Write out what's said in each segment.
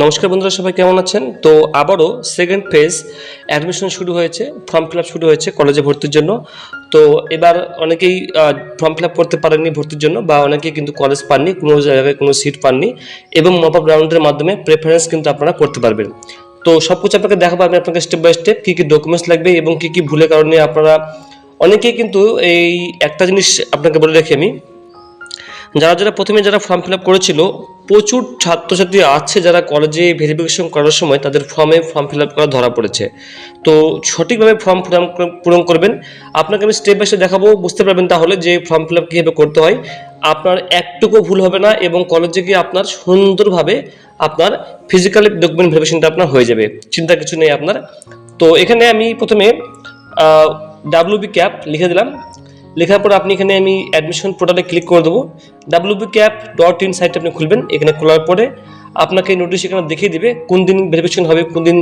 নমস্কার বন্ধুরা, সবাই কেমন আছেন? তো আবারও সেকেন্ড ফেজ অ্যাডমিশন শুরু হয়েছে ফর্ম ফিল শুরু হয়েছে কলেজে ভর্তির জন্য। তো এবার অনেকেই ফর্ম ফিল করতে পারেননি ভর্তির জন্য বা অনেকেই কিন্তু কলেজ পাননি, কোনো জায়গায় কোনো সিট পাননি এবং মপ আপ রাউন্ডের মাধ্যমে প্রেফারেন্স কিন্তু আপনারা করতে পারবেন। তো সব কিছু আপনাকে দেখাবো, আমি আপনাকে স্টেপ বাই স্টেপ কী কী ডকুমেন্টস লাগবে এবং কী কী ভুলের কারণে আপনারা, অনেকেই কিন্তু এই একটা জিনিস আপনাকে বলে রাখি আমি যারা যারা প্রথমে যারা ফর্ম ফিল আপ করেছিল, প্রচুর ছাত্রছাত্রী আছে যারা কলেজে ভেরিফিকেশন করার সময় তাদের ফর্মে ফর্ম ফিল আপ করা ধরা পড়েছে। তো সঠিকভাবে ফর্ম পূরণ পূরণ করবেন। আপনাকে আমি স্টেপ বাই স্টেপ দেখাবো, বুঝতে পারবেন তাহলে যে ফর্ম ফিল আপ কীভাবে করতে হয়। আপনার একটুকু ভুল হবে না এবং কলেজে গিয়ে আপনার সুন্দরভাবে আপনার ফিজিক্যাল ডকুমেন্ট ভেরিফিকেশনটা আপনার হয়ে যাবে। চিন্তা কিছু নেই আপনার। তো এখানে আমি প্রথমে ডাব্লিউবি ক্যাপ লিখে দিলাম। লেখার পর আপনি এখানে আমি অ্যাডমিশন পোর্টালে ক্লিক করে দেবো। ডাব্লিউবি ক্যাপ ডট ইন সাইটে আপনি খুলবেন, এখানে খোলার পরে আপনাকে নোটিশ এখানে দেখিয়ে দিবে কোন দিন ভেরিফিকেশন হবে, কোন দিন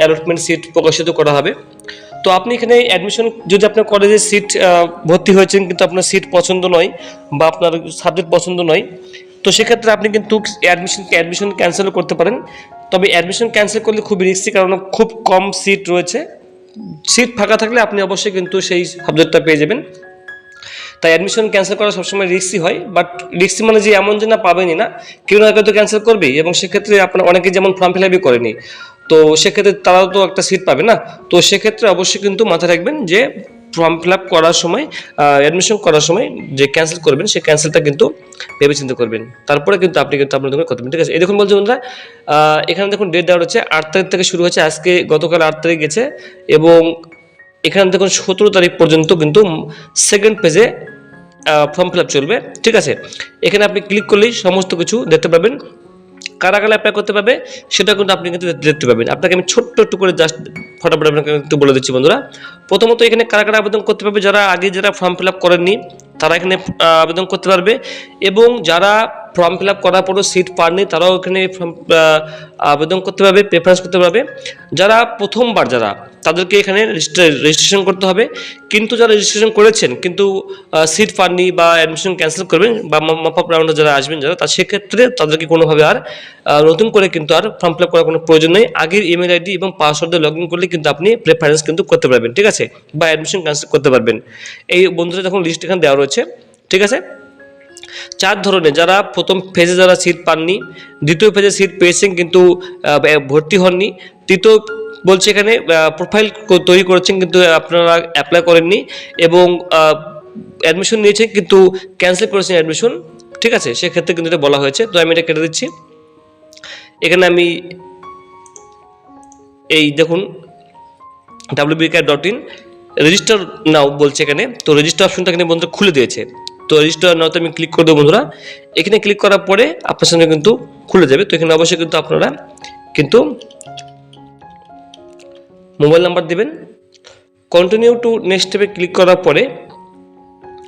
অ্যালটমেন্ট সিট প্রকাশিত করা হবে। তো আপনি এখানে অ্যাডমিশন যদি আপনার কলেজে সিট ভর্তি হয়েছেন কিন্তু আপনার সিট পছন্দ নয় বা আপনার সাবজেক্ট পছন্দ নয়, তো সেক্ষেত্রে আপনি কিন্তু অ্যাডমিশন অ্যাডমিশন ক্যান্সেলও করতে পারেন। তবে অ্যাডমিশন ক্যান্সেল করলে খুব রিস্কি কারণ খুব কম সিট রয়েছে। সিট ফাঁকা থাকলে আপনি অবশ্যই কিন্তু সেই সাবজেক্টটা পেয়ে যাবেন। তাই অ্যাডমিশন ক্যান্সেল করা সবসময় রিক্সি হয় বাট রিক্সি মানে যে এমন যে না পাবেনই না, কেউ না কেউ তো ক্যান্সেল করবেই, এবং সেক্ষেত্রে আপনার অনেকে যেমন ফর্ম ফিল আপই করেনি, তো সেক্ষেত্রে তারাও তো একটা সিট পাবে না? তো সেক্ষেত্রে অবশ্যই কিন্তু মাথায় রাখবেন যে ফর্ম ফিল আপ করার সময় অ্যাডমিশন করার সময় যে ক্যান্সেল করবেন, সেই ক্যান্সেলটা কিন্তু ভেবে চিন্তা করবেন। তারপরে কিন্তু আপনি কিন্তু আপনার দোকানে পারবেন ঠিক আছে? এই দেখুন বলছি বন্ধুরা এখানে দেখুন ডেট দেওয়া হচ্ছে আট তারিখ থেকে শুরু হয়েছে, আজকে গতকাল আট তারিখ গেছে, এবং এখানে দেখুন সতেরো তারিখ পর্যন্ত কিন্তু সেকেন্ড পেজে ফর্ম ফিল আপ চলবে, ঠিক আছে? এখানে আপনি ক্লিক করলেই সমস্ত কিছু দেখতে পাবেন। কারা কারা অ্যাপ্লাই করতে পারবে, সেটা কিন্তু আপনি কিন্তু দেখতে পাবেন। আপনাকে আমি ছোট্ট একটু করে জাস্ট ফটাফট আপনাকে একটু বলে দিচ্ছি বন্ধুরা। প্রথমত এখানে কারা কারা আবেদন করতে পারবে যারা আগে যারা ফর্ম ফিল আপ করেননি। তারা এখানে আবেদন করতে পারবে। এবং যারা ফর্ম ফিল আপ করার পরও সিট পাননি, তারাও এখানে আবেদন করতে পারবে প্রেফারেন্স করতে পারবে। যারা প্রথমবার যারা, তাদেরকে এখানে রেজিস্ট্রেশন করতে হবে। কিন্তু যারা রেজিস্ট্রেশন করেছেন, কিন্তু সিট পাননি বা অ্যাডমিশন ক্যান্সেল করবেন বা মাপ আপ রাউন্ডে যারা আসবেন যারা, তা সেক্ষেত্রে তাদেরকে কোনোভাবে আর নতুন করে কিন্তু আর ফর্ম ফিল আপ করার কোনো প্রয়োজন নেই। আগের ইমেল আইডি এবং পাসওয়ার্ড দিয়ে লগ ইন করলে কিন্তু আপনি প্রেফারেন্স কিন্তু করতে পারবেন, ঠিক আছে? বা অ্যাডমিশন ক্যান্সেল করতে পারবেন। এই বন্ধুরা যখন লিস্ট এখানে দেওয়া ঠিক আছে? চার ধরনের, যারা প্রথম ফেজে যারা সিট পাননি, দ্বিতীয় ফেজে সিট পেয়েছেন কিন্তু ভর্তি হননি, তৃতীয় বলছে এখানে প্রোফাইল তৈরি করেছেন কিন্তু আপনারা অ্যাপ্লাই করেননি এবং অ্যাডমিশন নিয়েছেন কিন্তু ক্যান্সেল করেছেন অ্যাডমিশন ঠিক আছে? সেক্ষেত্রে কিন্তু এটা বলা হয়েছে। তো আমি এটা কেটে দিচ্ছি। এখানে আমি এই দেখুন W B K dot in register now বলছে এখানে, তো রেজিস্টার অপশনটা এখানে বন্ধুরা খুলে দিয়েছে। তো রেজিস্টার নাওতে আমি ক্লিক করে দেবো বন্ধুরা। এখানে ক্লিক করার পরে আপনার সঙ্গে কিন্তু খুলে যাবে। তো এখানে অবশ্যই কিন্তু আপনারা কিন্তু মোবাইল নাম্বার দেবেন। কন্টিনিউ টু নেক্সট স্টেপে ক্লিক করার পরে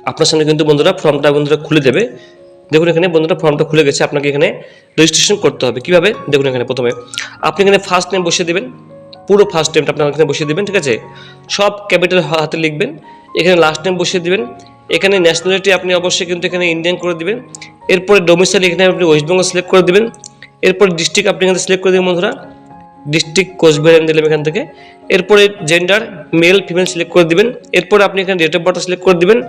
আপনার সামনে কিন্তু বন্ধুরা ফর্মটা বন্ধুরা খুলে দেবে। দেখুন এখানে বন্ধুরা ফর্মটা খুলে গেছে। আপনাকে এখানে রেজিস্ট্রেশন করতে হবে। কীভাবে? দেখুন এখানে প্রথমে। আপনি এখানে ফার্স্ট নেম বসিয়ে দেবেন। পুরো ফার্স্ট নেমটা আপনার এখানে বসিয়ে দেবেন, ঠিক আছে? সব ক্যাপিটাল হাতে লিখবেন, এখানে লাস্ট নেম বসিয়ে দিবেন, এখানে ন্যাশনালিটি আপনি অবশ্যই কিন্তু এখানে ইন্ডিয়ান করে দিবেন, এরপরে ডোমিসাইল এখানে আপনি ওয়েস্ট বেঙ্গল সিলেক্ট করে দিবেন, এরপর ডিস্ট্রিক্ট আপনি এখানে সিলেক্ট করে দেবেন, বন্ধুরা ডিস্ট্রিক্ট কোচবিহার দিলাম এখান থেকে, এরপরে জেন্ডার মেল ফিমেল সিলেক্ট করে দিবেন, এরপর আপনি এখানে ডেট অফ বার্থটা সিলেক্ট করে দিবেন,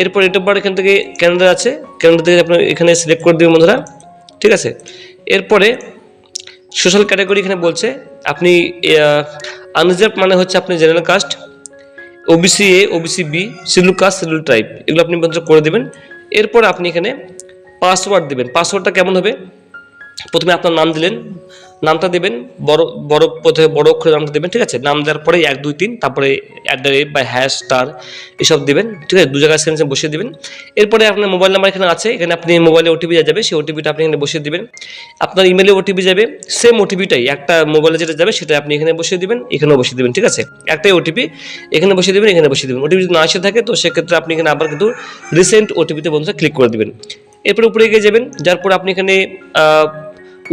এরপর ডেট অফ বার্থ এখান থেকে ক্যানাডা আছে ক্যানাডা থেকে আপনি এখানে সিলেক্ট করে দিবেন, বন্ধুরা, ঠিক আছে? এরপরে সোশ্যাল ক্যাটাগরি এখানে বলছে, আপনি আনরিজার্ভ মানে হচ্ছে আপনি general caste OBC A OBC B schedule caste schedule tribe এগুলো আপনি বন্ধুরা করে দেবেন। এরপর আপনি এখানে পাসওয়ার্ড দেবেন। পাসওয়ার্ডটা কেমন হবে? প্রথমে আপনার নাম দিলেন নামটা দেবেন, বড় বড় প্রথমে বড় অক্ষরে নামটা দেবেন, ঠিক আছে? নাম দেওয়ার পরে এক, দুই, তিন, তারপরে অ্যাট দ্য রেট বা হ্যাশ স্টার এসব দেবেন, ঠিক আছে? দু জায়গায় সেন্সে বসিয়ে দেবেন। এরপরে আপনার মোবাইল নাম্বার এখানে আছে, এখানে আপনি মোবাইলে ওটিপি যা যাবে, সেই ওটিপিটা আপনি এখানে বসিয়ে দেবেন। আপনার ইমেলে ওটিপি যাবে সেম ওটিপিটাই একটা মোবাইলে যেটা যাবে, সেটা আপনি এখানে বসিয়ে দিবেন, এখানেও বসিয়ে দিবেন, ঠিক আছে? একটাই ওটিপি এখানে বসিয়ে দিবেন, এখানে বসিয়ে দিবেন। ওটিপি যদি না এসে থাকে, তো সেক্ষেত্রে আপনি এখানে আবার কিন্তু রিসেন্ট ওটিপিতে বন্ধুরা ক্লিক করে দিবেন। এরপরে উপরে এগিয়ে যাবেন, যার পর আপনি এখানে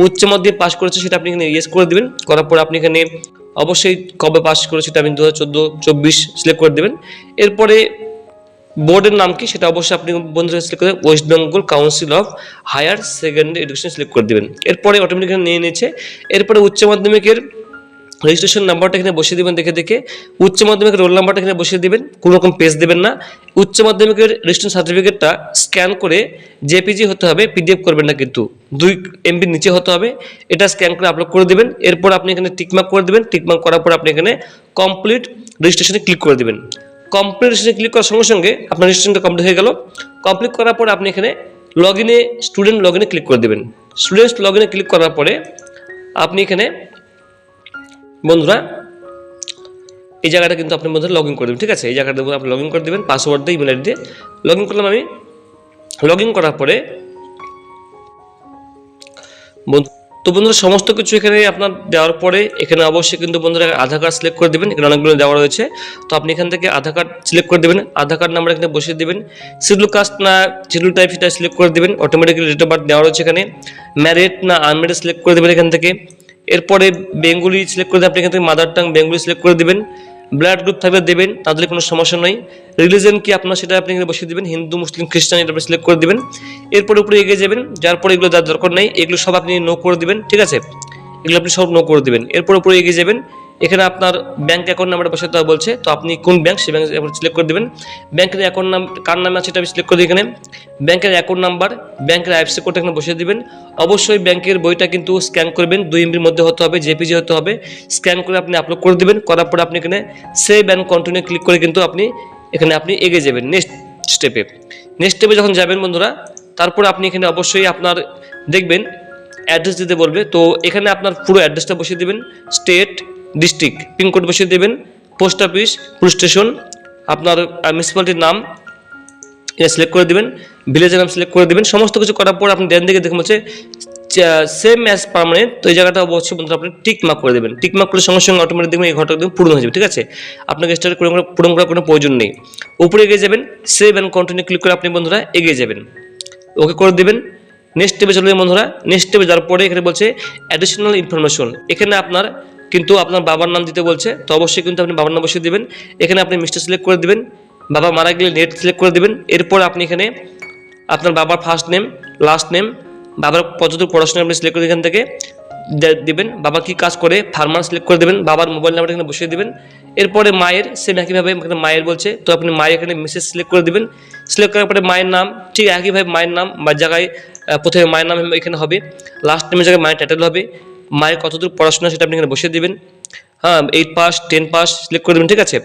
উচ্চ মাধ্যমিক পাস করেছে সেটা আপনি এখানে ইয়েস করে দেবেন। করার পর আপনি এখানে অবশ্যই কবে পাশ করেছে সেটা আপনি দু হাজার চোদ্দ, চব্বিশ সিলেক্ট করে দেবেন। এরপরে বোর্ডের নাম কি সেটা অবশ্যই আপনি বন্ধুরা সিলেক্ট করে West Bengal Council of Higher Secondary Education select করে দেবেন। এরপরে অটোমেটিক নিয়ে নিয়েছে। এরপরে উচ্চ মাধ্যমিকের রেজিস্ট্রেশন নাম্বারটা এখানে বসিয়ে দেবেন, দেখে দেখে। উচ্চ মাধ্যমিকের রোল নাম্বারটা এখানে বসিয়ে দেবেন, কোনো রকম পেজ দেবেন না। উচ্চ মাধ্যমিকের রেজিস্ট্রেশন সার্টিফিকেটটা স্ক্যান করে জেপিজি হতে হবে পিডিএফ করবেন না কিন্তু। দুই এমবির নিচে হতে হবে, এটা স্ক্যান করে আপলোড করে দেবেন। এরপর আপনি এখানে টিকমার্ক করে দেবেন। টিকমার্ক করার পর আপনি এখানে কমপ্লিট রেজিস্ট্রেশনে ক্লিক করে দেবেন। কমপ্লিট রেজিস্ট্রেশনে ক্লিক করার সঙ্গে সঙ্গে আপনার রেজিস্ট্রেশনটা কমপ্লিট হয়ে গেল। কমপ্লিট করার পর আপনি এখানে লগ ইনে স্টুডেন্ট লগ ইনে ক্লিক করে দেবেন। স্টুডেন্ট লগ ইনে ক্লিক করার পরে আপনি এখানে বন্ধুরা, এই জায়গাটা কিন্তু আপনি বন্ধুরা লগ ইন করে দেবেন, ঠিক আছে? এই জায়গাটা আপনি লগ ইন করে দেবেন পাসওয়ার্ড দিয়ে ইমেল আইডি দিয়ে। লগ ইন করলাম আমি। লগ ইন করার পরে তো বন্ধুরা, সমস্ত কিছু এখানে আপনার দেওয়ার পরে, এখানে অবশ্যই কিন্তু বন্ধুরা আধার কার্ড সিলেক্ট করে দেবেন, এখানে অনেকগুলো দেওয়া রয়েছে। তো আপনি এখান থেকে আধার কার্ড সিলেক্ট করে দেবেন, আধার কার্ড নাম্বার এখানে বসিয়ে দেবেন। শিডিউল কাস্ট না শিডিউল টাইপ সেটা সিলেক্ট করে দেবেন অটোমেটিক্যালি ডেট অফ বার্থ দেওয়া রয়েছে এখানে। ম্যারিড না আনম্যারিড সিলেক্ট করে দেবেন এখান থেকে। এরপরে বেঙ্গুলি সিলেক্ট করে আপনি এখান থেকে মাদার টাং বেঙ্গুলি সিলেক্ট করে দেবেন। ব্লাড গ্রুপ থাকবে দেবেন তাদের কোনো সমস্যা নয় রিলিজন কি আপনার, সেটা আপনি এখানে বসিয়ে দেবেন, হিন্দু, মুসলিম, খ্রিস্টান, এটা সিলেক্ট করে দেবেন। এরপরে উপরে এগিয়ে যাবেন, যার পরে এগুলো যার দরকার নেই, এগুলো সব আপনি নো করে দিবেন, ঠিক আছে? এগুলো আপনি সব নো করে দিবেন। এরপর উপরে এগিয়ে যাবেন এখানে আপনার ব্যাঙ্ক অ্যাকাউন্ট নাম্বারটা বসাতে বলছে, তো আপনি কোন ব্যাঙ্ক সেই ব্যাংক সিলেক্ট করে দেবেন। ব্যাংকের অ্যাকাউন্ট নাম, কার নামে আছে সেটা আপনি সিলেক্ট করে দিই এখানে। ব্যাংকের অ্যাকাউন্ট নাম্বার ব্যাংকের আইএফসি কোডটা এখানে বসিয়ে দিবেন। অবশ্যই ব্যাংকের বইটা কিন্তু স্ক্যান করবেন, দুই এমবির মধ্যে হতে হবে জেপিজি হতে হবে। স্ক্যান করে আপনি আপলোড করে দিবেন, করার পরে আপনি এখানে সেভ অ্যান্ড কন্টিনিউ ক্লিক করে কিন্তু আপনি এখানে আপনি এগিয়ে যাবেন নেক্সট স্টেপে নেক্সট স্টেপে যখন যাবেন বন্ধুরা, তারপর আপনি এখানে অবশ্যই আপনার দেখবেন অ্যাড্রেস দিতে বলবে। তো এখানে আপনার পুরো অ্যাড্রেসটা বসিয়ে দেবেন স্টেট ডিস্ট্রিক্ট পিনকোড বসিয়ে দেবেন পোস্ট অফিস পুলিশ স্টেশন আপনার মিউনিসিপ্যালিটির নাম, এটা সিলেক্ট করে দেবেন ভিলেজের নাম সিলেক্ট করে দেবেন, সমস্ত কিছু করার পর আপনি দেন দিকে দেখুন হচ্ছে সেম অ্যাজ পার্মানেন্ট তো এই জায়গাটা অবশ্যই বন্ধুরা আপনি টিক মার্ক করে দেবেন। টিক মার্ক করে সঙ্গে সঙ্গে অটোমেটিক দেখবেন এই ঘরটা একদম পূর্ণ হয়ে যাবে, ঠিক আছে? আপনাকে স্টার্ট করে পূরণ করার কোনো প্রয়োজন নেই। উপরে এগিয়ে যাবেন সেভ অ্যান্ড কন্টিনিউ ক্লিক করে আপনি বন্ধুরা এগিয়ে যাবেন। ওকে করে দেবেন। নেক্সট স্টেপে চলে বন্ধুরা। নেক্সট স্টেপে যাওয়ার পরে এখানে বলছে অ্যাডিশনাল ইনফরমেশন এখানে আপনার কিন্তু আপনার বাবার নাম দিতে বলছে, তো অবশ্যই কিন্তু আপনি বাবার নাম বসিয়ে দেবেন। এখানে আপনি মিস্টার সিলেক্ট করে দেবেন, বাবা মারা গেলে নেট সিলেক্ট করে দেবেন। এরপর আপনি এখানে আপনার বাবার ফার্স্ট নেম লাস্ট নেম বাবার কতদূর পড়াশোনা আপনি সিলেক্ট করে এখান থেকে দিবেন। বাবা কি কাজ করে ফার্মার সিলেক্ট করে দেবেন। বাবার মোবাইল নাম্বার এখানে বসিয়ে দেবেন। এরপরে মায়ের সেম একইভাবে এখানে মায়ের বলছে, তো আপনি মায়ের এখানে মেসেজ সিলেক্ট করে দেবেন। সিলেক্ট করার পরে মায়ের নাম, ঠিক একইভাবে মায়ের নাম বা জায়গায় প্রথমে মায়ের নাম এখানে হবে। লাস্ট নেমের জায়গায় মায়ের টাইটেল হবে। মায়ের কতদূর পড়াশোনা সেটা আপনি এখানে বসিয়ে দেবেন। হ্যাঁ eight pass ten pass select করে দেবেন, ঠিক আছে?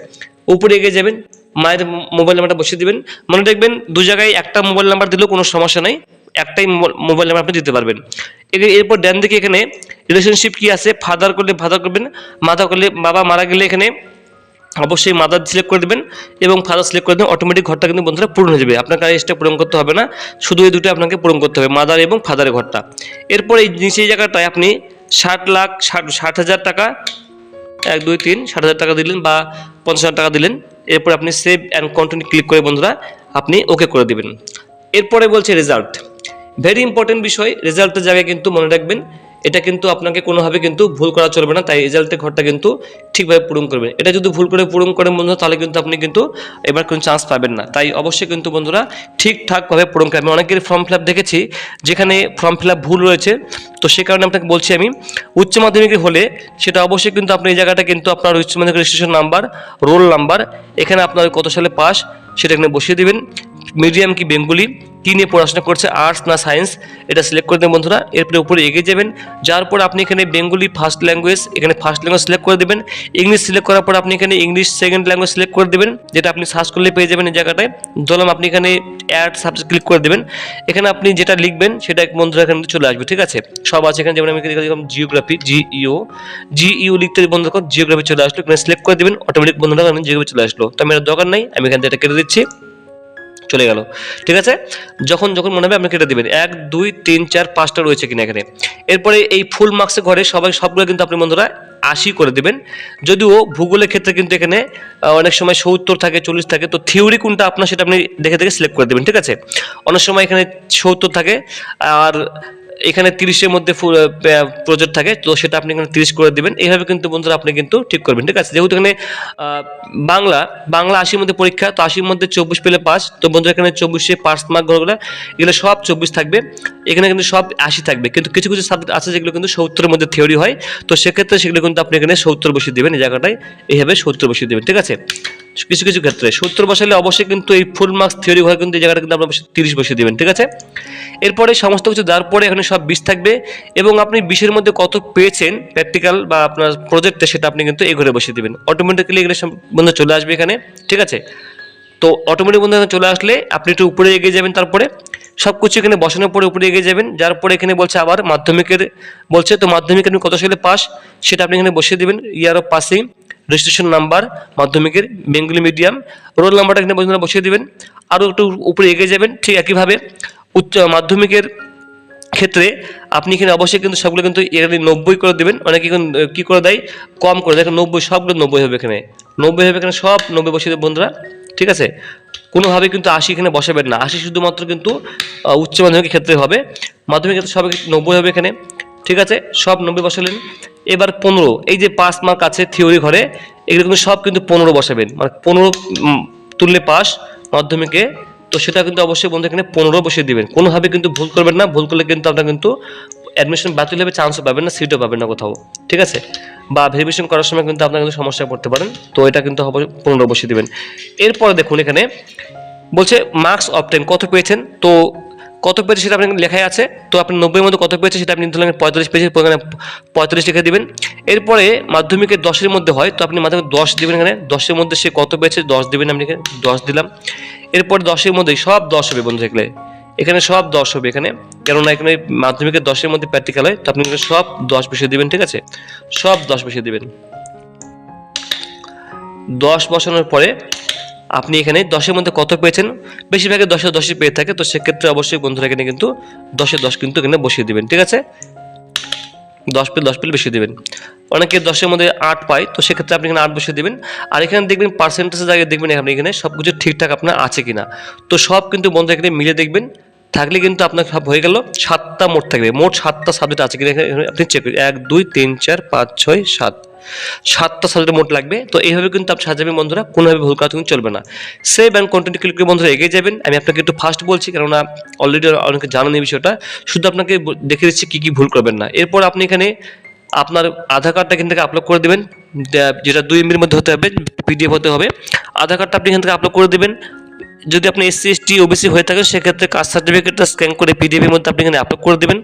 উপরে এগিয়ে যাবেন, মায়ের মোবাইল নাম্বারটা বসিয়ে দিবেন। মনে রাখবেন, দু জায়গায় একটা মোবাইল নাম্বার দিলেও কোনো সমস্যা নাই, একটাই মোবাইল নাম্বার আপনি দিতে পারবেন। এরপর ডান দিকে এখানে রিলেশনশিপ কি আছে? ফাদার করলে ফাদার করবেন মাদার করলে বাবা মারা গেলে এখানে অবশ্যই মাদার সিলেক্ট করে দেবেন এবং ফাদার সিলেক্ট করে দেবেন অটোমেটিক ঘরটা কিন্তু বন্ধুরা পূরণ হয়ে যাবে। আপনাকে আর এক্সট্রা পূরণ করতে হবে না, শুধু এই দুটো আপনাকে পূরণ করতে হবে মাদার এবং ফাদারের ঘরটা। এরপর এই নিচে জায়গাটায় আপনি ষাট লাখ ষাট ষাট হাজার টাকা। এক, দুই, তিন, ষাট হাজার টাকা দিলেন বা পঞ্চাশ হাজার টাকা দিলেন। এরপরে আপনি সেভ অ্যান্ড কন্টিনিউ ক্লিক করে বন্ধুরা, আপনি ওকে করে দেবেন। এরপরে বলছে রেজাল্ট ভেরি ইম্পর্টেন্ট বিষয় রেজাল্টের জায়গায় কিন্তু মনে রাখবেন এটা কিন্তু আপনাকে কোনোভাবে কিন্তু ভুল করা চলবে না, তাই রেজাল্টের ঘরটা কিন্তু ঠিকভাবে পূরণ করবেন এটা যদি ভুল করে পূরণ করেন বন্ধুরা, তাহলে কিন্তু আপনি কিন্তু এবার কোনো চান্স পাবেন না। তাই অবশ্যই কিন্তু বন্ধুরা ঠিকঠাকভাবে পূরণ আমি অনেকের ফর্ম ফিল দেখেছি, যেখানে ফর্ম ফিল ভুল রয়েছে। তো সে কারণে আপনাকে বলছি আমি, উচ্চ মাধ্যমিকে হলে সেটা অবশ্যই কিন্তু আপনি এই জায়গাটা কিন্তু আপনার উচ্চ মাধ্যমিক রেজিস্ট্রেশন নাম্বার রোল নাম্বার এখানে আপনার কত সালে পাস সেটা এখানে বসিয়ে দিবেন। মিডিয়াম কি বেঙ্গলি? কী নিয়ে পড়াশোনা করছে? আর্টস না সায়েন্স এটা সিলেক্ট করে দেবেন বন্ধুরা। এরপরে উপরে এগিয়ে যাবেন। যার পর আপনি এখানে বেঙ্গলি ফার্স্ট ল্যাঙ্গুয়েজ এখানে ফার্স্ট ল্যাঙ্গুয়েজ সিলেক্ট করে দেবেন। ইংলিশ সিলেক্ট করার পর আপনি এখানে ইংলিশ সেকেন্ড ল্যাঙ্গুয়েজ সিলেক্ট করে দেবেন, যেটা আপনি সার্চ করলে পেয়ে যাবেন এই জায়গাটায়। ধরলাম আপনি এখানে অ্যাড সাবজেক্ট ক্লিক করে দেবেন। এখানে আপনি যেটা লিখবেন, সেটা এক বন্ধুরা এখানে চলে আসবে, ঠিক আছে? সব আছে এখানে, যেমন আমি লিখলাম জিওগ্রাফি জিইও জিইও লিখতে বন্ধু জিওগ্রাফি চলে আসলো। এখানে সিলেক্ট করে দেবেন অটোমেটিক বন্ধুরা জিওগ্রাফি চলে আসলো। তো আমি এর দরকার নাই, আমি এখান থেকে এটা কেটে দিচ্ছি। চলে গেল। ঠিক আছে? যখন যখন মনে হবে আপনি কেটে দেবেন। এক, দুই, তিন, চার, পাঁচটা রয়েছে কিনা এখানে। এরপরে এই ফুল মার্কসের ঘরে সবাই, সবগুলো কিন্তু আপনি বন্ধুরা আশি করে দিবেন। যদিও ভূগোলের ক্ষেত্রে কিন্তু এখানে অনেক সময় সত্তর থাকে, চল্লিশ থাকে। তো থিওরি কোনটা আপনার সেটা আপনি দেখে দেখে সিলেক্ট করে দেবেন। ঠিক আছে? অনেক সময় এখানে সত্তর থাকে। আর এখানে তিরিশের মধ্যে প্রজেক্ট থাকে, তো সেটা আপনি এখানে তিরিশ করে দেবেন। এইভাবে কিন্তু বন্ধুরা আপনি কিন্তু ঠিক করবেন, ঠিক আছে? যেহেতু এখানে বাংলা বাংলা আশির মধ্যে পরীক্ষা, তো আশির মধ্যে চব্বিশ পেলে পাস, তো বন্ধুরা এখানে চব্বিশে পাস মার্কগুলো, এগুলো সব চব্বিশ থাকবে। এখানে কিন্তু সব আশি থাকবে, কিন্তু কিছু কিছু সাবজেক্ট আছে যেগুলো কিন্তু সত্তরের মধ্যে থিওরি হয়, তো সেক্ষেত্রে সেগুলো কিন্তু আপনি এখানে সত্তর বসিয়ে দেবেন, এই জায়গাটায় এইভাবে সত্তর বসিয়ে দেবেন, ঠিক আছে? কিছু কিছু ক্ষেত্রে। সত্তর বসালে অবশ্যই কিন্তু এই ফুল মার্কস থিওরি হয় কিন্তু এই জায়গাটা কিন্তু আপনার তিরিশ বসিয়ে দেবেন, ঠিক আছে? এরপরে সমস্ত কিছু দেওয়ার পরে এখানে সব বিশ থাকবে এবং আপনি বিশের মধ্যে কত পেয়েছেন প্র্যাকটিক্যাল বা আপনার প্রজেক্টে সেটা আপনি কিন্তু এই ঘরে বসিয়ে দেবেন। অটোমেটিক্যালি এগুলো বন্ধু চলে আসবে এখানে, ঠিক আছে? তো অটোমেটিক বন্ধু চলে আসলে আপনি একটু উপরে এগিয়ে যাবেন তারপরে। সব কিছু এখানে বসানোর পরে উপরে এগিয়ে যাবেন, যার পরে এখানে বলছে আবার মাধ্যমিকের, বলছে তো মাধ্যমিক আপনি কত সালে পাস? সেটা আপনি এখানে বসিয়ে দেবেন year of passing registration number মাধ্যমিকের বেঙ্গলি মিডিয়াম রোল নাম্বারটা এখানে বন্ধুরা বসিয়ে দেবেন। আরও একটু উপরে এগিয়ে যাবেন, ঠিক একইভাবে উচ্চ মাধ্যমিকের ক্ষেত্রে আপনি এখানে অবশ্যই কিন্তু সবগুলো কিন্তু এখানে নব্বই করে দেবেন। অনেকে কী করে দেয়? কম করে দেয়। নব্বই, সবগুলো নব্বই হবে এখানে। নব্বই হবে এখানে, সব নব্বই বসিয়ে দেবে বন্ধুরা। ঠিক আছে? কোনোভাবে কিন্তু আশি এখানে বসাবেন না। আশি শুধুমাত্র কিন্তু উচ্চ মাধ্যমিকের ক্ষেত্রে হবে। মাধ্যমিক ক্ষেত্রে সব নব্বই হবে এখানে। ঠিক আছে? সব নব্বই বসালেন। এবার পনেরো, এই যে পাঁচ মার্ক আছে থিওরি ঘরে, এগুলো কিন্তু সব কিন্তু পনেরো বসাবেন। মানে পনেরো তুললে পাস মাধ্যমিকে, তো সেটা কিন্তু অবশ্যই বন্ধু এখানে পনেরো বসিয়ে দিবেন। কোনোভাবে কিন্তু ভুল করবেন না, ভুল করলে কিন্তু আপনার কিন্তু অ্যাডমিশন বাতিল হবে চান্সও পাবেন না সিটও পাবেন না কোথাও। ঠিক আছে? বা ভেরিফিকেশন করার সময় কিন্তু আপনার কিন্তু সমস্যায় পড়তে পারেন, তো এটা কিন্তু হবে পনেরো বসিয়ে দেবেন। এরপরে দেখুন এখানে বলছে মার্কস অফ টেন কত পেয়েছেন? তো কত পেয়েছে সেটা আপনার লেখাই আছে? তো আপনি নব্বইয়ের মধ্যে কত পেয়েছে সেটা আপনি ধরলেন পঁয়তাল্লিশ পেয়েছে এখানে পঁয়তাল্লিশ লিখে দেবেন। এরপরে মাধ্যমিকের দশের মধ্যে হয়, তো আপনি মাধ্যমিক দশ দিবেন এখানে। দশের মধ্যে সে কত পেয়েছে দশ দিবেন আপনি এখানে দশ দিলাম। এরপরে দশের মধ্যে সব দশ হবে বন্ধু এখানে এখানে সব দশ হবে এখানে। কেননা এখানে মাধ্যমিকের দশের মধ্যে প্র্যাকটিক্যাল হয়, তো আপনি সব দশ বসিয়ে দেবেন, ঠিক আছে? সব দশ বসিয়ে দেবেন। দশ বসানোর পরে আপনি এখানে দশের মধ্যে কত পেয়েছেন? বেশিরভাগই দশে দশই পেয়ে থাকে, তো সেক্ষেত্রে অবশ্যই বন্ধুরা এখানে কিন্তু দশে দশ কিন্তু এখানে বসিয়ে দেবেন, ঠিক আছে? দশ পেল দশ পেল বেশি দেবেন। অনেকে দশের মধ্যে আট পায়, তো সেক্ষেত্রে আপনি এখানে আট বসিয়ে দেবেন। আর এখানে দেখবেন পার্সেন্টেজের জায়গায় দেখবেন আপনি এখানে সব কিছু ঠিকঠাক আপনার আছে কিনা। তো সব কিন্তু বন্ধু এখানে মিলে দেখবেন। থাকলে কিন্তু আপনার সব হয়ে গেল সাতটা মোট থাকবে। মোট সাতটা সাবজেক্ট আছে কিনা এখানে আপনি চেক এক, দুই, তিন, চার, পাঁচ, ছয়, সাত। সাতটা সাবজেক্ট মোট লাগবে। তো এইভাবে কিন্তু আপনি সাজাবেন বন্ধুরা, কোনোভাবে ভুল করা কিন্তু চলবে না। সেভ অ্যান্ড কন্টেন্ট ক্লিক করে বন্ধুরা এগিয়ে যাবেন। আমি আপনাকে একটু ফাস্ট বলছি, কেননা অলরেডি অনেকে জানেন এই বিষয়টা। শুধু আপনাকে দেখে দিচ্ছি কী কী ভুল করবেন না। এরপর আপনি এখানে আপনার আধার কার্ডটা এখান থেকে আপলোড করে দেবেন। যেটা দুই এমবির মধ্যে হতে হবে পিডিএফ হতে হবে। আধার কার্ডটা আপনি এখান থেকে আপলোড করে দেবেন। যদি আপনি এসসি এসটি ওবিসি হয়ে থাকেন সেক্ষেত্রে কাস্ট সার্টিফিকেটটা স্ক্যান করে পিডিএফ এর মধ্যে আপনি এখানে আপলোড করে দেবেন।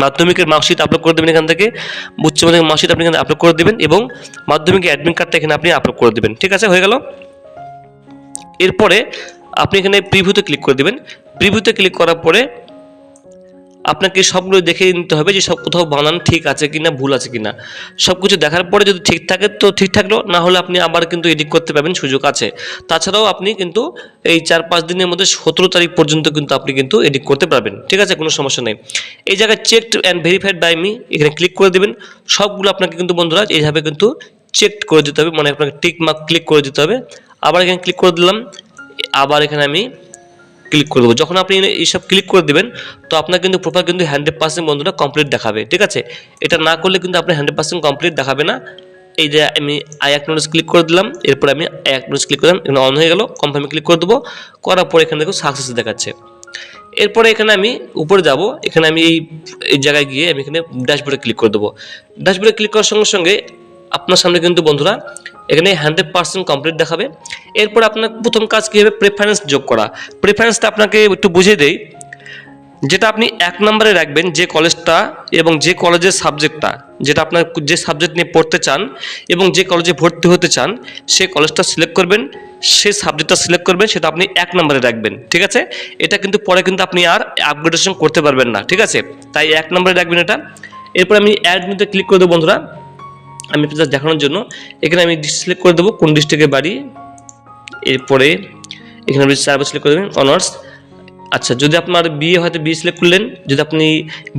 মাধ্যমিকের মার্কশিট আপলোড করে দেবেন এখান থেকে, উচ্চ মাধ্যমিক মার্কশিট আপনি এখানে আপলোড করে দেবেন এবং মাধ্যমিকের অ্যাডমিট কার্ডটা এখানে আপনি আপলোড করে দেবেন। ঠিক আছে? হয়ে গেল? এরপরে আপনি এখানে প্রিভিউতে ক্লিক করে দেবেন। প্রিভিউতে ক্লিক করার পরে আপনাকে সবগুলো দেখে নিতে হবে যে সব কোথাও বানান ঠিক আছে কিনা, ভুল আছে কিনা। সব কিছু দেখার পরে যদি ঠিক থাকে, তো ঠিক থাকল, না হলে আপনি আবার কিন্তু এডিট করতে পারবেন, সুযোগ আছে। তাছাড়াও আপনি কিন্তু এই চার পাঁচ দিনের মধ্যে সতেরো তারিখ পর্যন্ত কিন্তু আপনি কিন্তু এডিট করতে পারবেন। ঠিক আছে? কোনো সমস্যা নেই। এই জায়গায় checked and verified by me এখানে ক্লিক করে দেবেন। সবগুলো আপনাকে কিন্তু বন্ধুরা এইভাবে কিন্তু চেক করে দিতে হবে মানে আপনাকে টিক মার্ক ক্লিক করে দিতে হবে। আবার এখানে ক্লিক করে দিলাম। আবার এখানে আমি ক্লিক করে দেবো। যখন আপনি এইসব ক্লিক করে দেবেন, তো আপনার কিন্তু প্রোফাইল কিন্তু হান্ড্রেড পার্সেন্ট বন্ধুরা কমপ্লিট দেখাবে, ঠিক আছে? এটা না করলে কিন্তু আপনি হান্ড্রেড পার্সেন্ট কমপ্লিট দেখাবে না। এই যে আমি আই অ্যাকনোলেজ ক্লিক করে দিলাম, এরপর আমি আই অ্যাকনোলেজ ক্লিক করলাম, এখানে অন হয়ে গেল কনফার্মে ক্লিক করে দেবো। করার পর এখানে দেখো সাকসেস দেখাচ্ছে। এরপরে এখানে আমি উপরে যাব, এখানে আমি এই এই জায়গায় গিয়ে আমি এখানে ড্যাশবোর্ডে ক্লিক করে দেবো। ড্যাশবোর্ডে ক্লিক করার সঙ্গে সঙ্গে আপনার সামনে কিন্তু বন্ধুরা এখানে হান্ড্রেড পার্সেন্ট কমপ্লিট দেখাবে। এরপর আপনার প্রথম কাজ কী হবে? প্রেফারেন্স যোগ করা। প্রেফারেন্সটা আপনাকে একটু বুঝিয়ে দেই। যেটা আপনি এক নম্বরে রাখবেন যে কলেজটা এবং যে কলেজের সাবজেক্টটা, যেটা আপনার যে সাবজেক্ট নিয়ে পড়তে চান এবং যে কলেজে ভর্তি হতে চান সে কলেজটা সিলেক্ট করবেন। সে সাবজেক্টটা সিলেক্ট করবেন, সেটা আপনি এক নম্বরে রাখবেন। ঠিক আছে? এটা কিন্তু পরে কিন্তু আপনি আর আপগ্রেডেশন করতে পারবেন না। ঠিক আছে? তাই এক নম্বরে রাখবেন এটা। এরপর আমি অ্যাড নিতে ক্লিক করে দেবো বন্ধুরা। আমি জাস্ট দেখানোর জন্য, এখানে আমি সিলেক্ট করে দেবো কোন ডিস্ট্রিক্টে বাড়ি, এরপরে এখানে আপনি সার্ভিস সিলেক্ট করে দেবেন অনার্স আচ্ছা যদি আপনার বিএ হয়তো বিএ সিলেক্ট করলেন, যদি আপনি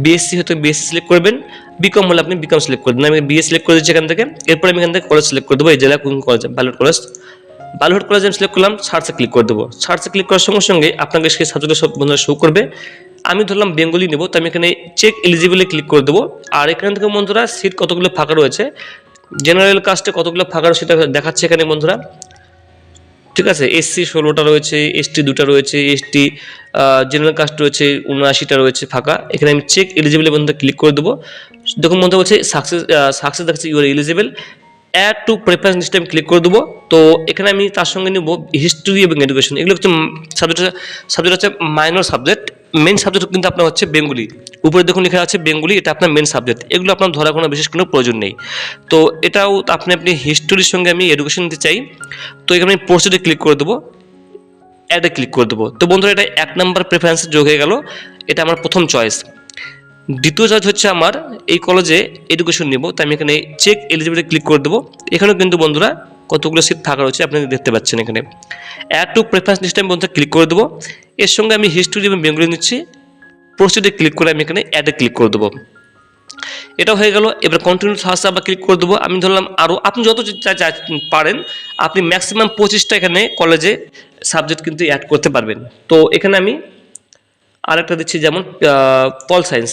বিএসসি হয়তো বিএসসি সিলেক্ট করবেন বিকম হলে আপনি বিকম সিলেক্ট করে দেবেন আমি বিএ সিলেক্ট করে দিচ্ছি এখান থেকে, এরপরে আমি এখান থেকে কলেজ সিলেক্ট করে দেবো, এই জেলা কোন কলেজ বালুট কলেজ বালুট কলেজ আমি সিলেক্ট করলাম সার্চে ক্লিক করে দেবো। সার্চে ক্লিক করার সঙ্গে সঙ্গে আপনাকে সেই সাবজেক্টের সব বন্ধুরা শো করবে। আমি ধরলাম বেঙ্গলি নেব, তো আমি এখানে চেক এলিজিবলে ক্লিক করে দেবো। আর এখান থেকে বন্ধুরা সিট কতগুলো ফাঁকা রয়েছে? জেনারেল কাস্টে কতগুলো ফাঁকা রয়েছে সেটা দেখাচ্ছে এখানে বন্ধুরা। ঠিক আছে এসসি ষোলোটা রয়েছে এসটি দুটা রয়েছে এসটি জেনারেল কাস্ট রয়েছে, উনআশিটা রয়েছে ফাঁকা। এখানে আমি চেক এলিজিবল বন্ধুরা ক্লিক করে দেবো। দেখুন বন্ধু বলছে সাকসেস সাকসেস দেখাচ্ছে your eligible add to preference লিস্টে আমি ক্লিক করে দেবো। তো এখানে আমি তার সঙ্গে নেব হিস্ট্রি এবং এডুকেশন এগুলো হচ্ছে সাবজেক্ট সাবজেক্ট হচ্ছে মাইনর সাবজেক্ট মেন সাবজেক্ট কিন্তু আপনার হচ্ছে বেঙ্গলি। উপরে দেখুন লেখা আছে বেঙ্গলি, এটা আপনার মেন সাবজেক্ট এগুলো আপনার ধরা কোনো বিশেষ কোনো প্রয়োজন নেই। তো এটাও আপনি আপনি হিস্টোরির সঙ্গে আমি এডুকেশন দিতে চাই। তো এখানে আমি পোস্টে ক্লিক করে দেবো। অ্যাডে ক্লিক করে দেবো। তো বন্ধুরা, এটা এক নাম্বার প্রেফারেন্সে যোগ হয়ে গেল। এটা আমার প্রথম চয়েস দ্বিতীয় চয়েস হচ্ছে আমার, এই কলেজে এডুকেশন নেব। তাই আমি এখানে চেক এলিজিবিলিটি ক্লিক করে দেবো। এখানেও কিন্তু বন্ধুরা কতগুলো সিট ফাঁকা রয়েছে আপনি দেখতে পাচ্ছেন এখানে। অ্যাড টু প্রেফারেন্স লিস্টে আমি বন্ধুরা ক্লিক করে দেবো। এর সঙ্গে আমি হিস্ট্রি এবং বেঙ্গলি নিচ্ছি। প্রসিডে ক্লিক করে আমি এখানে অ্যাডে ক্লিক করে দেবো। এটা হয়ে গেল। এবার কন্টিনিউ সার্চ আবার ক্লিক করে দেবো। আমি ধরলাম আরও আপনি যত পারেন, আপনি ম্যাক্সিমাম পঁচিশটা এখানে কলেজে সাবজেক্ট কিন্তু অ্যাড করতে পারবেন। তো এখানে আমি আরেকটা দিচ্ছি যেমন পল সায়েন্স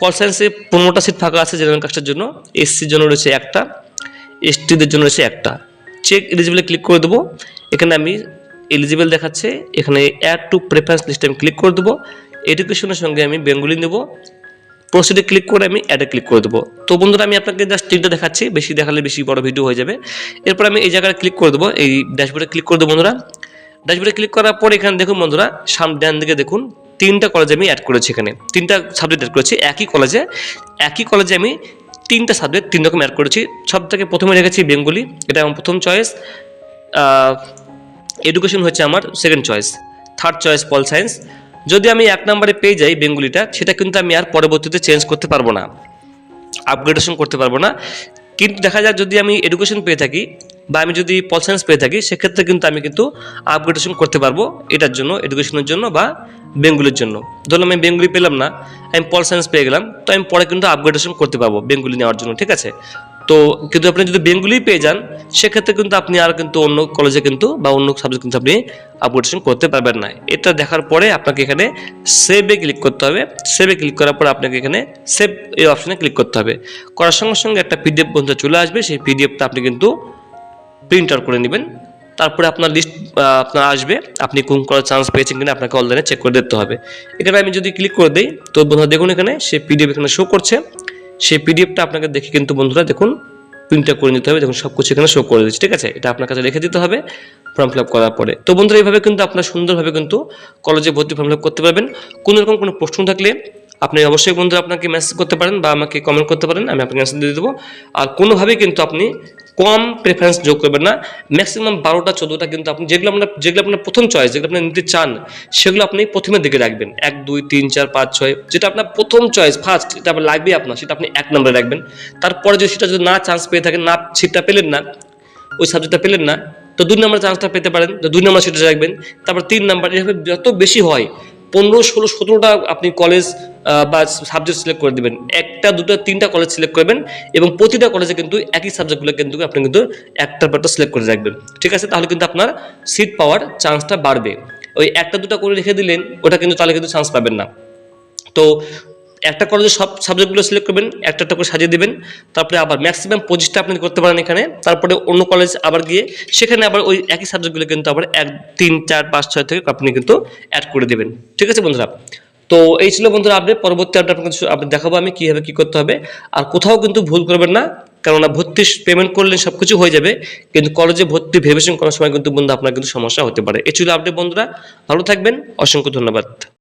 পল সায়েন্সে পনেরোটা সিট ফাঁকা আছে জেনারেল কাস্টের জন্য। এসসির জন্য রয়েছে একটা। এসটিদের জন্য রয়েছে একটা। চেক এলিজিবলে ক্লিক করে দেবো। এখানে আমি এলিজিবল দেখাচ্ছে। এখানে অ্যাড টু প্রেফারেন্স লিস্টে আমি ক্লিক করে দেবো। এডুকেশনের সঙ্গে আমি বেঙ্গলি নেব। প্রসিডে ক্লিক করে আমি অ্যাডে ক্লিক করে দেবো। তো বন্ধুরা, আমি আপনাকে জাস্ট তিনটা দেখাচ্ছি। বেশি দেখালে বেশি বড় ভিডিও হয়ে যাবে। এরপর আমি এই জায়গায় ক্লিক করে দেবো। এই ড্যাশবোর্ডে ক্লিক করে দেবো বন্ধুরা। ড্যাশবোর্ডে ক্লিক করার পর এখানে দেখুন বন্ধুরা সামনে ডান দিকে দেখুন, তিনটা কলেজে আমি অ্যাড করেছি এখানে। তিনটা সাবজেক্ট অ্যাড করেছি। একই কলেজে একই কলেজে আমি তিনটা সাবজেক্ট তিন রকম অ্যাড করেছি। সব থেকে প্রথমে রেখেছি বেঙ্গলি, এটা আমার প্রথম চয়েস এডুকেশন হচ্ছে আমার second choice third choice pol science যদি আমি এক নম্বরে পেয়ে যাই বেঙ্গলিটা, সেটা কিন্তু আমি আর পরবর্তীতে চেঞ্জ করতে পারব না। আপগ্রেডেশন করতে পারব না। কিন্তু দেখা যাক যদি আমি এডুকেশন পেয়ে থাকি বা আমি যদি পল সায়েন্স পেয়ে থাকি, সেক্ষেত্রে কিন্তু আমি কিন্তু আপগ্রেডেশন করতে পারব এটার জন্য এডুকেশনের জন্য বা বেঙ্গুলির জন্য। ধরলাম আমি বেঙ্গুলি পেলাম না, আমি পল সায়েন্স পেয়ে গেলাম, তো আমি পরে কিন্তু আপগ্রেডেশন করতে পারব বেঙ্গুলি নেওয়ার জন্য, ঠিক আছে? তো কিন্তু আপনি যদি বেঙ্গুলি পেয়ে যান, সেক্ষেত্রে কিন্তু আপনি আর কিন্তু অন্য কলেজে কিন্তু বা অন্য সাবজেক্ট কিন্তু আপনি আপগ্রেডেশন করতে পারবেন না। এটা দেখার পরে আপনাকে এখানে সেভে ক্লিক করতে হবে। সেভে ক্লিক করার পর আপনাকে এখানে সেভ এই অপশানে ক্লিক করতে হবে। করার সঙ্গে সঙ্গে একটা পিডিএফ বন্ধু চলে আসবে, সেই পিডিএফটা আপনি কিন্তু প্রিন্ট আউট করে নেবেন। তারপরে আপনার লিস্ট আপনার আসবে। আপনি কোন করার চান্স পেয়েছেন কিনা আপনাকে অনলাইনে চেক করে দেখতে হবে। এখানে আমি যদি ক্লিক করে দিই, তো বন্ধুরা দেখুন এখানে, সে পিডিএফ এখানে শো করছে। সেই পিডিএফটা আপনাকে দেখে কিন্তু বন্ধুরা দেখুন প্রিন্ট করে নিতে হবে। দেখুন সব কিছু এখানে শো করে দিচ্ছে ঠিক আছে? এটা আপনার কাছে রেখে দিতে হবে ফর্ম ফিল আপ করার পরে। তো বন্ধুরা এইভাবে কিন্তু আপনার সুন্দরভাবে কিন্তু কলেজে ভর্তি ফর্ম ফিল করতে পারবেন। কোনো রকম কোনো প্রশ্ন থাকলে আপনি অবশ্যই বন্ধুরা আপনাকে মেসেজ করতে পারেন বা আমাকে কমেন্ট করতে পারেন, আমি আপনাকে অ্যান্সার দিয়ে দেবো। আর কোনোভাবেই কিন্তু আপনি কম প্রেফারেন্স যোগ করবেন না। ম্যাক্সিমাম বারোটা, চোদ্দোটা কিন্তু আপনি যেগুলো আপনার যেগুলো আপনার প্রথম চয়েস যেগুলো আপনি নিতে চান, সেগুলো আপনি প্রথমের দিকে রাখবেন। এক, দুই, তিন, চার, পাঁচ, ছয়, যেটা আপনার প্রথম চয়েস ফার্স্ট যেটা আপনার লাগবে আপনার, সেটা আপনি এক নম্বরে রাখবেন। তারপরে যদি সেটা যদি না চান্স পেয়ে থাকেন, না সিটটা পেলেন না, ওই সাবজেক্টটা পেলেন না, তো দুই নম্বর চান্সটা পেতে পারেন, তো দুই নম্বর সেটা রাখবেন। তারপর তিন নাম্বার এভাবে যত বেশি হয় পনেরো, ষোলো, সতেরোটা আপনি কলেজ বা সাবজেক্ট সিলেক্ট করে দেবেন। একটা, দুটো, তিনটা কলেজ সিলেক্ট করবেন এবং প্রতিটা কলেজে কিন্তু একই সাবজেক্টগুলো কিন্তু আপনি কিন্তু একটার পর একটা সিলেক্ট করে রাখবেন। ঠিক আছে? তাহলে কিন্তু আপনার সিট পাওয়ার চান্সটা বাড়বে। ওই একটা, দুটা করে রেখে দিলেন, ওটা কিন্তু তাহলে কিন্তু চান্স পাবেন না। তো একটা কলেজে সব সাবজেক্টগুলো সিলেক্ট করবেন, একটা একটা করে সাজিয়ে দেবেন, তারপরে আবার ম্যাক্সিমাম পঁচিশটা আপনি করতে পারেন এখানে, তারপরে অন্য কলেজ আবার গিয়ে সেখানে আবার ওই একই সাবজেক্টগুলো কিন্তু আবার এক, তিন, চার, পাঁচ, ছয় থেকে আপনি কিন্তু অ্যাড করে দেবেন। ঠিক আছে বন্ধুরা? তো এই ছিল বন্ধুরা আপডেট পরবর্তী আপডেট আপনাকে আপনি দেখাবো আমি কীভাবে কী করতে হবে। আর কোথাও কিন্তু ভুল করবেন না, কেননা ভর্তি পেমেন্ট করলে সব কিছু হয়ে যাবে, কিন্তু কলেজে ভর্তি ভেবেছেন করার সময় কিন্তু বন্ধু আপনার কিন্তু সমস্যা হতে পারে। এই ছিল আপডেট বন্ধুরা, ভালো থাকবেন, অসংখ্য ধন্যবাদ।